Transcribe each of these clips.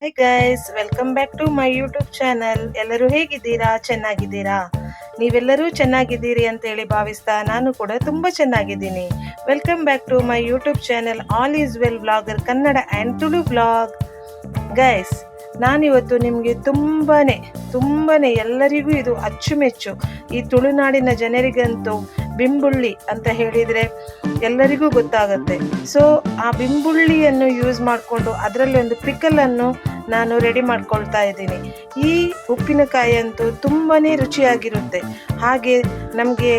Hi guys welcome back to my YouTube channel ಎಲ್ಲರೂ ಹೇಗಿದ್ದೀರಾ? ಚೆನ್ನಾಗಿದ್ದೀರಾ? ನೀವೆಲ್ಲರೂ ಚೆನ್ನಾಗಿದ್ದೀರಿ ಅಂತ ಹೇಳಿ ಭಾವಿಸ್ತಾ ನಾನು ಕೂಡ ತುಂಬ ಚೆನ್ನಾಗಿದ್ದೀನಿ. Welcome back to my YouTube channel all is well blogger Kannada and Tulu blog guys ನಾನಿವತ್ತು ನಿಮಗೆ ತುಂಬಾ ತುಂಬಾ ಎಲ್ಲರಿಗೂ ಇದು ಅಚ್ಚುಮೆಚ್ಚು. ಈ ತುಳುನಾಡಿನ ಜನರಿಗಂತೂ ಬಿಂಬುಳ್ಳಿ ಅಂತ ಹೇಳಿದರೆ ಎಲ್ಲರಿಗೂ ಗೊತ್ತಾಗುತ್ತೆ. ಸೊ ಆ ಬಿಂಬುಳ್ಳಿಯನ್ನು ಯೂಸ್ ಮಾಡಿಕೊಂಡು ಅದರಲ್ಲಿ ಒಂದು ಪಿಕಲನ್ನು ನಾನು ರೆಡಿ ಮಾಡ್ಕೊಳ್ತಾ ಇದ್ದೀನಿ. ಈ ಉಪ್ಪಿನಕಾಯಿ ಅಂತೂ ತುಂಬಾ ರುಚಿಯಾಗಿರುತ್ತೆ. ಹಾಗೆ ನಮಗೆ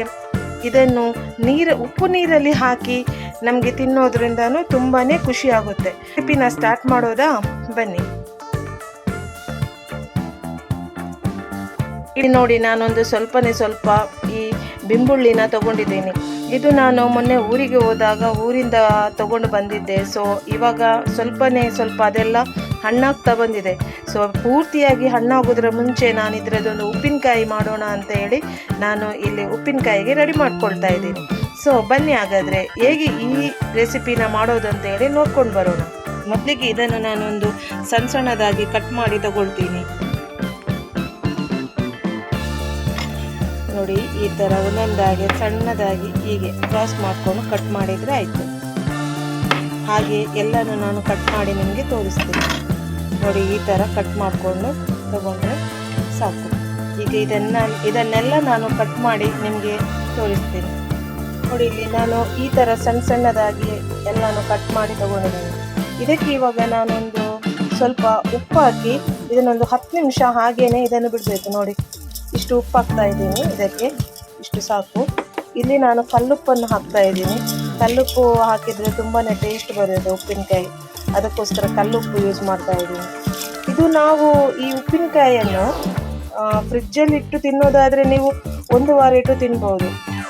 ಇದನ್ನು ನೀರು, ಉಪ್ಪು ನೀರಲ್ಲಿ ಹಾಕಿ ನಮಗೆ ತಿನ್ನೋದ್ರಿಂದನೂ ತುಂಬಾ ಖುಷಿಯಾಗುತ್ತೆ. ರೆಸಿಪಿನ ಸ್ಟಾರ್ಟ್ ಮಾಡೋದಾ? ಬನ್ನಿ. ಇಲ್ಲಿ ನೋಡಿ ನಾನೊಂದು ಸ್ವಲ್ಪನೇ ಸ್ವಲ್ಪ ಈ ಬಿಂಬುಳ್ಳಿನ ತಗೊಂಡಿದ್ದೀನಿ. ಇದು ನಾನು ಮೊನ್ನೆ ಊರಿಗೆ ಹೋದಾಗ ಊರಿಂದ ತಗೊಂಡು ಬಂದಿದ್ದೆ. ಸೊ ಇವಾಗ ಸ್ವಲ್ಪನೇ ಸ್ವಲ್ಪ ಅದೆಲ್ಲ ಹಣ್ಣಾಗ್ತಾ ಬಂದಿದೆ. ಸೊ ಪೂರ್ತಿಯಾಗಿ ಹಣ್ಣಾಗೋದ್ರ ಮುಂಚೆ ನಾನು ಇದರದ್ದೊಂದು ಉಪ್ಪಿನಕಾಯಿ ಮಾಡೋಣ ಅಂತ ಹೇಳಿ ನಾನು ಇಲ್ಲಿ ಉಪ್ಪಿನಕಾಯಿಗೆ ರೆಡಿ ಮಾಡ್ಕೊಳ್ತಾ ಇದ್ದೀನಿ. ಸೊ ಬನ್ನಿ ಹಾಗಾದರೆ, ಹೇಗೆ ಈ ರೆಸಿಪಿನ ಮಾಡೋದು ಅಂತ ಹೇಳಿ ನೋಡ್ಕೊಂಡು ಬರೋಣ. ಮೊದಲಿಗೆ ಇದನ್ನು ನಾನೊಂದು ಸಣ್ಣ ಸಣ್ಣದಾಗಿ ಕಟ್ ಮಾಡಿ ತಗೊಳ್ತೀನಿ. ನೋಡಿ, ಈ ಥರ ಒಂದೊಂದಾಗಿ ಸಣ್ಣದಾಗಿ ಹೀಗೆ ಕ್ರಾಸ್ ಮಾಡಿಕೊಂಡು ಕಟ್ ಮಾಡಿದರೆ ಆಯಿತು. ಹಾಗೆ ಎಲ್ಲನೂ ನಾನು ಕಟ್ ಮಾಡಿ ನಿಮಗೆ ತೋರಿಸ್ತೀನಿ. ನೋಡಿ, ಈ ಥರ ಕಟ್ ಮಾಡಿಕೊಂಡು ತಗೊಂಡ್ರೆ ಸಾಕು. ಈಗ ಇದನ್ನು, ಇದನ್ನೆಲ್ಲ ನಾನು ಕಟ್ ಮಾಡಿ ನಿಮಗೆ ತೋರಿಸ್ತೀನಿ. ನೋಡಿ, ಇಲ್ಲಿ ನಾನು ಈ ಥರ ಸಣ್ಣ ಸಣ್ಣದಾಗಿ ಎಲ್ಲನೂ ಕಟ್ ಮಾಡಿ ತಗೊಂಡಿದ್ದೀನಿ. ಇದಕ್ಕೆ ಇವಾಗ ನಾನೊಂದು ಸ್ವಲ್ಪ ಉಪ್ಪು ಹಾಕಿ, ಇದನ್ನೊಂದು ಹತ್ತು ನಿಮಿಷ ಹಾಗೇನೆ ಇದನ್ನು ಬಿಡಬೇಕು. ನೋಡಿ ಇಷ್ಟು ಉಪ್ಪು ಹಾಕ್ತಾ ಇದ್ದೀನಿ ಇದಕ್ಕೆ. ಇಷ್ಟು ಸಾಕು. ಇಲ್ಲಿ ನಾನು ಕಲ್ಲುಪ್ಪನ್ನು ಹಾಕ್ತಾ ಇದ್ದೀನಿ. ಕಲ್ಲುಪ್ಪು ಹಾಕಿದರೆ ತುಂಬಾ ಟೇಸ್ಟ್ ಬರುತ್ತೆ ಉಪ್ಪಿನಕಾಯಿ. ಅದಕ್ಕೋಸ್ಕರ ಕಲ್ಲುಪ್ಪು ಯೂಸ್ ಮಾಡ್ತಾ ಇದ್ದೀನಿ. ಇದು ನಾವು ಈ ಉಪ್ಪಿನಕಾಯಿಯನ್ನು ಫ್ರಿಜ್ಜಲ್ಲಿ ಇಟ್ಟು ತಿನ್ನೋದಾದರೆ ನೀವು ಒಂದು ವಾರ ಇಟ್ಟು ತಿನ್ಬೋದು.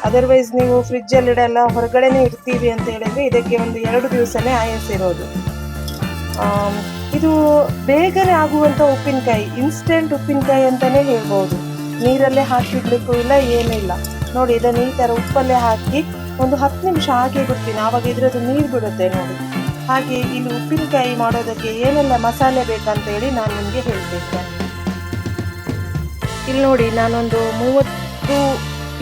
ಅದರ್ವೈಸ್ ನೀವು ಫ್ರಿಜ್ಜಲ್ಲಿ ಇಡಲ್ಲ, ಹೊರಗಡೆನೇ ಇಡ್ತೀವಿ ಅಂತ ಹೇಳಿದರೆ ಇದಕ್ಕೆ ಒಂದು ಎರಡು ದಿವಸನೇ ಆಯಸ್ಸಿರೋದು ಇದು ಬೇಗನೆ ಆಗುವಂಥ ಉಪ್ಪಿನಕಾಯಿ ಇನ್ಸ್ಟೆಂಟ್ ಉಪ್ಪಿನಕಾಯಿ ಅಂತಲೇ ಹೇಳ್ಬೋದು. ನೀರಲ್ಲೇ ಹಾಕಿಡ್ಲಿಕ್ಕೂ ಇಲ್ಲ, ಏನೂ ಇಲ್ಲ. ನೋಡಿ ಇದನ್ನು ಈ ಥರ ಉಪ್ಪಲ್ಲೇ ಹಾಕಿ ಒಂದು ಹತ್ತು ನಿಮಿಷ ಹಾಗೆ ಬಿಡ್ತೀನಿ. ಆವಾಗ ಇದ್ರದ್ದು ನೀರು ಬಿಡುತ್ತೆ ನೋಡಿ. ಹಾಗೆ ಇಲ್ಲಿ ಉಪ್ಪಿನಕಾಯಿ ಮಾಡೋದಕ್ಕೆ ಏನೆಲ್ಲ ಮಸಾಲೆ ಬೇಕಂತೇಳಿ ನಾನು ನಿಮಗೆ ಹೇಳ್ತೇನೆ. ಇಲ್ಲಿ ನೋಡಿ, ನಾನೊಂದು ಮೂವತ್ತು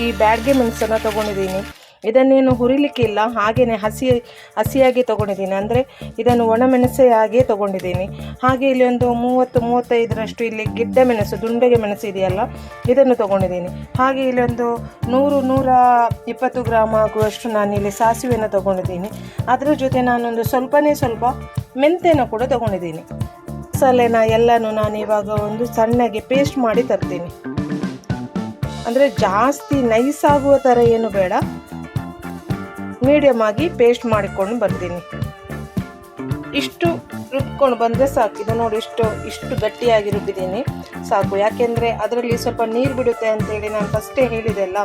ಈ ಬ್ಯಾಡ್ಗೆ ಮೆಣಸನ್ನು ತಗೊಂಡಿದ್ದೀನಿ. ಇದನ್ನೇನು ಹುರಿಲಿಕ್ಕಿಲ್ಲ ಹಾಗೆಯೇ ಹಸಿ, ಹಸಿಯಾಗಿ ತಗೊಂಡಿದ್ದೀನಿ. ಅಂದರೆ ಇದನ್ನು ಒಣಮೆಣಸೆ ಹಾಗೆ ತಗೊಂಡಿದ್ದೀನಿ. ಹಾಗೆ ಇಲ್ಲಿ ಒಂದು ಮೂವತ್ತು, ಮೂವತ್ತೈದರಷ್ಟು ಇಲ್ಲಿ ಗಿಡ್ಡ ಮೆಣಸು, ದುಂಡೆಗೆ ಮೆಣಸು ಇದೆಯಲ್ಲ, ಇದನ್ನು ತಗೊಂಡಿದ್ದೀನಿ. ಹಾಗೆ ಇಲ್ಲಿ ಒಂದು ನೂರು, ನೂರ ಇಪ್ಪತ್ತು ಗ್ರಾಮ್ ಆಗುವಷ್ಟು ನಾನಿಲ್ಲಿ ಸಾಸಿವೆಯನ್ನು ತಗೊಂಡಿದ್ದೀನಿ. ಅದರ ಜೊತೆ ನಾನೊಂದು ಸ್ವಲ್ಪನೇ ಸ್ವಲ್ಪ ಮೆಂತೆನ ಕೂಡ ತೊಗೊಂಡಿದ್ದೀನಿ. ಮಸಾಲೆನ ಎಲ್ಲನೂ ನಾನು ಇವಾಗ ಒಂದು ಸಣ್ಣಗೆ ಪೇಸ್ಟ್ ಮಾಡಿ ತರ್ತೀನಿ. ಅಂದರೆ ಜಾಸ್ತಿ ನೈಸ್ ಆಗುವ ಥರ ಏನು ಬೇಡ. ಮೀಡಿಯಮ್ ಆಗಿ ಪೇಸ್ಟ್ ಮಾಡಿಕೊಂಡು ಬರ್ತೀನಿ. ಇಷ್ಟು ರುಬ್ಕೊಂಡು ಬಂದರೆ ಸಾಕು. ಇದು ನೋಡಿ ಇಷ್ಟು ಇಷ್ಟು ಗಟ್ಟಿಯಾಗಿ ರುಬ್ಬಿದ್ದೀನಿ. ಸಾಕು. ಯಾಕೆಂದರೆ ಅದರಲ್ಲಿ ಸ್ವಲ್ಪ ನೀರು ಬಿಡುತ್ತೆ ಅಂತೇಳಿ ನಾನು ಫಸ್ಟೇ ಹೇಳಿದೆ ಅಲ್ಲ.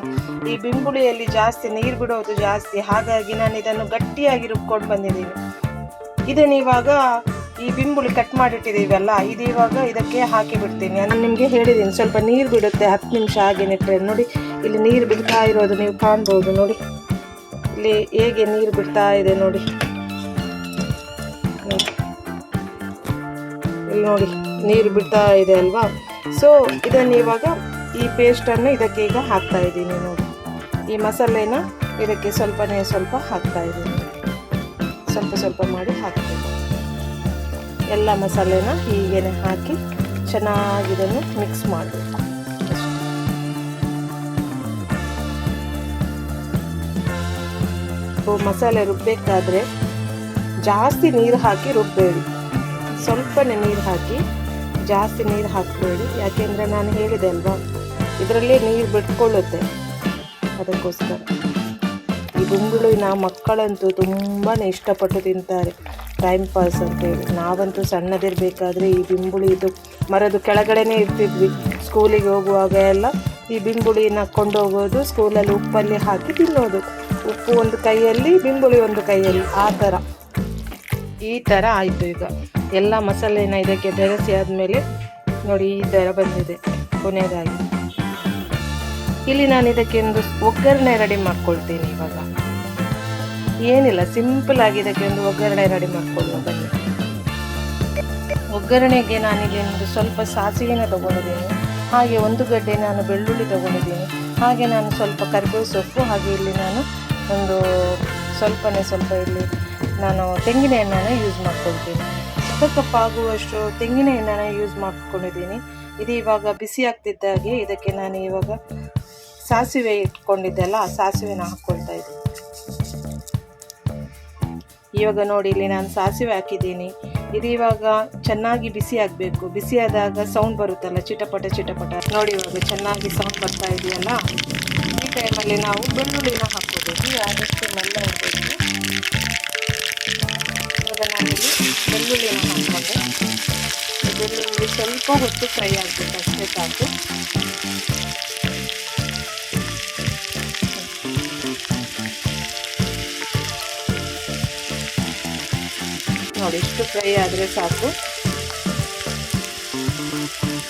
ಈ ಬಿಂಬುಳಿಯಲ್ಲಿ ಜಾಸ್ತಿ ನೀರು ಬಿಡೋದು ಜಾಸ್ತಿ. ಹಾಗಾಗಿ ನಾನು ಇದನ್ನು ಗಟ್ಟಿಯಾಗಿ ರುಬ್ಕೊಂಡು ಬಂದಿದ್ದೀನಿ. ಇದನ್ನು ಇವಾಗ ಈ ಬಿಂಬುಳಿ ಕಟ್ ಮಾಡಿಟ್ಟಿದ್ದೀವಲ್ಲ ಇದು ಇವಾಗ ಇದಕ್ಕೆ ಹಾಕಿ ಬಿಡ್ತೀನಿ. ನಾನು ನಿಮಗೆ ಹೇಳಿದ್ದೀನಿ, ಸ್ವಲ್ಪ ನೀರು ಬಿಡುತ್ತೆ. ಹತ್ತು ನಿಮಿಷ ಹಾಗೆ ನೆಟ್ಟರೆ ನೋಡಿ. ಇಲ್ಲಿ ನೀರು ಬಿಡ್ತಾ ಇರೋದು ನೀವು ಕಾಣ್ಬೋದು ನೋಡಿ. ಇಲ್ಲಿ ಹೇಗೆ ನೀರು ಬಿಡ್ತಾ ಇದೆ ನೋಡಿ. ಇಲ್ಲಿ ನೋಡಿ, ನೀರು ಬಿಡ್ತಾ ಇದೆ ಅಲ್ವಾ? ಸೊ ಇದನ್ನು ಇವಾಗ ಈ ಪೇಸ್ಟನ್ನು ಇದಕ್ಕೆ ಈಗ ಹಾಕ್ತಾ ಇದ್ದೀನಿ ನೋಡಿ. ಈ ಮಸಾಲೆನ ಇದಕ್ಕೆ ಸ್ವಲ್ಪನೇ ಸ್ವಲ್ಪ ಹಾಕ್ತಾ ಇದ್ದೀನಿ. ಸ್ವಲ್ಪ ಸ್ವಲ್ಪ ಮಾಡಿ ಹಾಕ್ತೀನಿ. ಎಲ್ಲ ಮಸಾಲೆನ ಹೀಗೇನೆ ಹಾಕಿ ಚೆನ್ನಾಗಿ ಇದನ್ನು ಮಿಕ್ಸ್ ಮಾಡಬೇಕು. ಮಸಾಲೆ ರುಬ್ಬಬೇಕಾದ್ರೆ ಜಾಸ್ತಿ ನೀರು ಹಾಕಿ ರುಬ್ಬಬೇಡಿ ಸ್ವಲ್ಪನೇ ನೀರು ಹಾಕಿ ಜಾಸ್ತಿ ನೀರು ಹಾಕಬೇಡಿ. ಯಾಕೆಂದರೆ ನಾನು ಹೇಳಿದೆ ಅಲ್ವಾ, ಇದರಲ್ಲಿ ನೀರು ಬಿಟ್ಕೊಳ್ಳುತ್ತೆ. ಅದಕ್ಕೋಸ್ಕರ. ಈ ಗುಂಗುಳುವಿನ ಮಕ್ಕಳಂತೂ ತುಂಬಾ ಇಷ್ಟಪಟ್ಟು ತಿಂತಾರೆ. ಟೈಮ್ ಪಾಸ್ ಅಂತೇಳಿ. ನಾವಂತೂ ಸಣ್ಣದಿರಬೇಕಾದ್ರೆ ಈ ಬಿಂಬುಳಿ ಇದು ಮರದ ಕೆಳಗಡೆನೇ ಇರ್ತಿದ್ವಿ. ಸ್ಕೂಲಿಗೆ ಹೋಗುವಾಗ ಎಲ್ಲ ಈ ಬಿಂಬುಳಿನ ಕೊಂಡೋಗೋದು, ಸ್ಕೂಲಲ್ಲಿ ಉಪ್ಪಲ್ಲಿ ಹಾಕಿ ತಿನ್ನೋದು. ಉಪ್ಪು ಒಂದು ಕೈಯಲ್ಲಿ ಬಿಂಬುಳಿ ಒಂದು ಕೈಯಲ್ಲಿ, ಆ ಥರ. ಈ ಥರ ಆಯಿತು ಈಗ. ಎಲ್ಲ ಮಸಾಲೆನ ಇದಕ್ಕೆ ಬೆರೆಸಿ ಆದಮೇಲೆ ನೋಡಿ ಈ ಥರ ಬಂದಿದೆ ಕೊನೆಯದಾಗಿ. ಇಲ್ಲಿ ನಾನು ಇದಕ್ಕೆ ಒಂದು ಒಗ್ಗರಣೆ ರೆಡಿ ಮಾಡ್ಕೊಳ್ತೀನಿ ಇವಾಗ. ಏನಿಲ್ಲ, ಸಿಂಪಲ್ ಆಗಿ ಇದಕ್ಕೆ ಒಂದು ಒಗ್ಗರಣೆ ರೆಡಿ ಮಾಡ್ಕೊಳ್ಳುವ ಬನ್ನಿ. ಒಗ್ಗರಣೆಗೆ ನಾನಿಗೆ ಒಂದು ಸ್ವಲ್ಪ ಸಾಸಿವೆನ ತೊಗೊಂಡಿದ್ದೀನಿ. ಹಾಗೆ ಒಂದು ಗಡ್ಡೆ ನಾನು ಬೆಳ್ಳುಳ್ಳಿ ತೊಗೊಂಡಿದ್ದೀನಿ. ಹಾಗೆ ನಾನು ಸ್ವಲ್ಪ ಕರಿಬೇವು ಸೊಪ್ಪು ಹಾಗೆ ಇಲ್ಲಿ ನಾನು ಒಂದು ಸ್ವಲ್ಪನೇ ಸ್ವಲ್ಪ ಇಲ್ಲಿ ನಾನು ತೆಂಗಿನ ಎಣ್ಣೆನ ಯೂಸ್ ಮಾಡ್ಕೊಳ್ತೀನಿ. ಸುತ್ತ ಕಪ್ಪಾಗುವಷ್ಟು ತೆಂಗಿನ ಎಣ್ಣೆನ ಯೂಸ್ ಮಾಡ್ಕೊಂಡಿದ್ದೀನಿ. ಇದು ಇವಾಗ ಬಿಸಿ ಆಗ್ತಿದ್ದಾಗೆ ಇದಕ್ಕೆ ನಾನು ಇವಾಗ ಸಾಸಿವೆ ಇಟ್ಕೊಂಡಿದ್ದೆಲ್ಲ ಆ ಸಾಸಿವೆನ ಹಾಕ್ಕೊಳ್ತಾ ಇದ್ದೀನಿ. ಇವಾಗ ನೋಡಿ, ಇಲ್ಲಿ ನಾನು ಸಾಸಿವೆ ಹಾಕಿದ್ದೀನಿ. ಇದು ಇವಾಗ ಚೆನ್ನಾಗಿ ಬಿಸಿ ಆಗಬೇಕು. ಬಿಸಿ ಸೌಂಡ್ ಬರುತ್ತಲ್ಲ, ಚಿಟಪಟ ಚಿಟಪಟ. ನೋಡಿ ಇವಾಗ ಚೆನ್ನಾಗಿ ಸೌಂಡ್ ಬರ್ತಾ ಇದೆಯಲ್ಲ? ಈ ಟೈಮಲ್ಲಿ ನಾವು ಬೆಳ್ಳುಳ್ಳಿನ ಹಾಕ್ಕೋಬೇಕು ಆದಷ್ಟು ಮಲ್ಲ ಇರಬೇಕು ಇವಾಗ ನಾನಿಲ್ಲಿ ಬೆಳ್ಳುಳ್ಳಿನ ಹಾಕ್ಕೊಂಡೆ. ಬೆಳ್ಳುಳ್ಳಿ ಸ್ವಲ್ಪ ಹೊತ್ತು ಫ್ರೈ ಆಗಬೇಕು, ಅಷ್ಟೇ ಸಾಕು. ನೋಡಿ, ಇಷ್ಟು ಫ್ರೈ ಆದರೆ ಸಾಕು.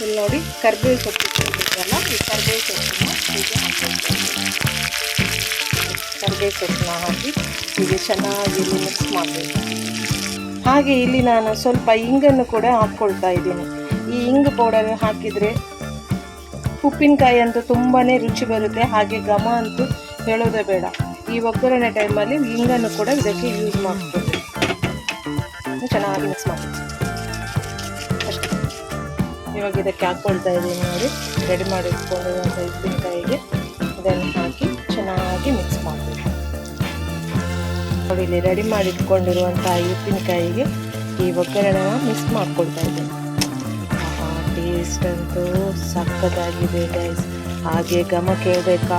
ಇಲ್ಲಿ ನೋಡಿ, ಕರ್ಬೇವು ಸೊಪ್ಪು ಇಟ್ಟಿದ್ರಲ್ಲ ಈ ಕರ್ಬೇವು ಸೊಪ್ಪನ್ನ ಕರ್ಬೇವು ಸೊಪ್ಪನ್ನ ಹಾಕಿ ಹೀಗೆ ಚೆನ್ನಾಗಿ ಮಿಕ್ಸ್ ಮಾಡಬೇಕು. ಹಾಗೆ ಇಲ್ಲಿ ನಾನು ಸ್ವಲ್ಪ ಇಂಗನ್ನು ಕೂಡ ಹಾಕ್ಕೊಳ್ತಾ ಇದ್ದೀನಿ. ಈ ಇಂಗು ಪೌಡರ್ ಹಾಕಿದರೆ ಉಪ್ಪಿನಕಾಯಿ ಅಂತೂ ತುಂಬಾ ರುಚಿ ಬರುತ್ತೆ, ಹಾಗೆ ಘಮ ಅಂತೂ ಹೇಳೋದೇ ಬೇಡ. ಈ ಒಗ್ಗರಣೆ ಟೈಮಲ್ಲಿ ಇಂಗನ್ನು ಕೂಡ ಇದಕ್ಕೆ ಯೂಸ್ ಮಾಡ್ಬೋದು ಚೆನ್ನಾಗಿ ಮಿಕ್ಸ್ ಮಾಡಿ ಅಷ್ಟೇ. ಇವಾಗ ಇದಕ್ಕೆ ಹಾಕ್ಕೊಳ್ತಾ ಇದ್ದೀನಿ ನೋಡಿ. ರೆಡಿ ಮಾಡಿ ಇಟ್ಕೊಂಡಿರುವಂಥ ಉಪ್ಪಿನಕಾಯಿಗೆ. ಇದನ್ನು ಹಾಕಿ ನೋಡಿ ಇಲ್ಲಿ ರೆಡಿ ಮಾಡಿ ಇಟ್ಕೊಂಡಿರುವಂಥ ಈ ಉಪ್ಪಿನಕಾಯಿಗೆ ಈ ಒಗ್ಗರಣೆನ ಮಿಕ್ಸ್ ಮಾಡ್ಕೊಳ್ತಾ ಇದ್ದೀನಿ. ಟೇಸ್ಟ್ ಅಂತೂ ಸಕ್ಕತ್ತಾಗಿದೆ ಗೈಸ್ ಹಾಗೆ ಘಮ ಕೇಳಬೇಕಾ?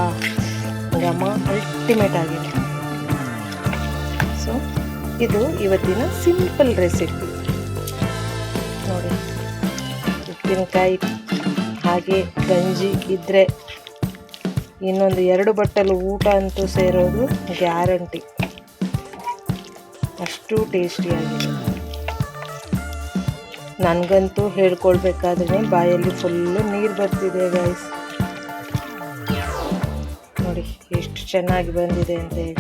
ಘಮ ಅಲ್ಟಿಮೇಟ್ ಆಗಿದೆ. ಸೊ ಇದು ಇವತ್ತಿನ ಸಿಂಪಲ್ ರೆಸಿಪಿ ನೋಡಿ, ಉಪ್ಪಿನಕಾಯಿ ಹಾಗೆ ಗಂಜಿ ಇದ್ದರೆ ಇನ್ನೊಂದು ಎರಡು ಬಟ್ಟಲು ಊಟ ಅಂತೂ ಸೇರೋದು ಗ್ಯಾರಂಟಿ ಅಷ್ಟು ಟೇಸ್ಟಿಯಾಗಿದೆ ನನಗಂತೂ ಹೇಳ್ಕೊಳ್ಬೇಕಾದ್ರೆ ಬಾಯಲ್ಲಿ ಫುಲ್ಲು ನೀರು ಬರ್ತಿದೆ ಗೈಸ್ ನೋಡಿ, ಎಷ್ಟು ಚೆನ್ನಾಗಿ ಬಂದಿದೆ ಅಂತ ಹೇಳಿ.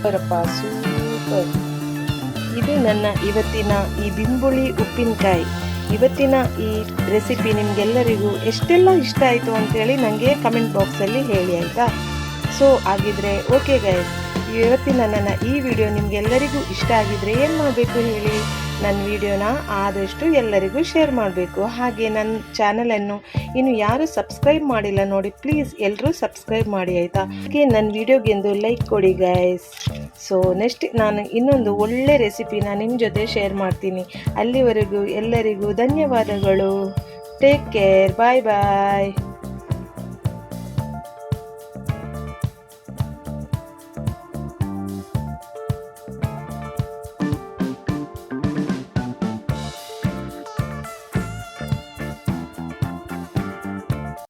ಸೂಪರಪ್ಪ, ಸೂಪರ್. ಇದು ನನ್ನ ಇವತ್ತಿನ ಈ ಬಿಂಬುಳಿ ಉಪ್ಪಿನಕಾಯಿ. ಇವತ್ತಿನ ಈ ರೆಸಿಪಿ ನಿಮಗೆಲ್ಲರಿಗೂ ಎಷ್ಟೆಲ್ಲ ಇಷ್ಟ ಆಯಿತು ಅಂತೇಳಿ ನನಗೆ ಕಮೆಂಟ್ ಬಾಕ್ಸಲ್ಲಿ ಹೇಳಿ, ಆಯಿತಾ? ಸೊ ಆಗಿದ್ರೆ ಓಕೆ ಗೈಸ್ ಇವತ್ತಿನ ನನ್ನ ಈ ವಿಡಿಯೋ ನಿಮಗೆಲ್ಲರಿಗೂ ಇಷ್ಟ ಆಗಿದ್ರೆ ಏನು ಮಾಡಬೇಕು ಹೇಳಿ? ನನ್ನ ವಿಡಿಯೋನ ಆದಷ್ಟು ಎಲ್ಲರಿಗೂ ಶೇರ್ ಮಾಡಬೇಕು. ಹಾಗೆ ನನ್ನ ಚಾನಲನ್ನು ಇನ್ನು ಯಾರು ಸಬ್ಸ್ಕ್ರೈಬ್ ಮಾಡಿಲ್ಲ ನೋಡಿ ಪ್ಲೀಸ್ ಎಲ್ಲರೂ ಸಬ್ಸ್ಕ್ರೈಬ್ ಮಾಡಿ, ಆಯಿತಾ? ಹಾಗೆ ನನ್ನ ವಿಡಿಯೋಗೆಂದು ಲೈಕ್ ಕೊಡಿ ಗೈಸ್ ಸೊ ನೆಕ್ಸ್ಟ್ ನಾನು ಇನ್ನೊಂದು ಒಳ್ಳೆ ರೆಸಿಪಿನ ನಿಮ್ಮ ಜೊತೆ ಶೇರ್ ಮಾಡ್ತೀನಿ. ಅಲ್ಲಿವರೆಗೂ ಎಲ್ಲರಿಗೂ ಧನ್ಯವಾದಗಳು. ಟೇಕ್ ಕೇರ್ ಬಾಯ್ ಬಾಯ್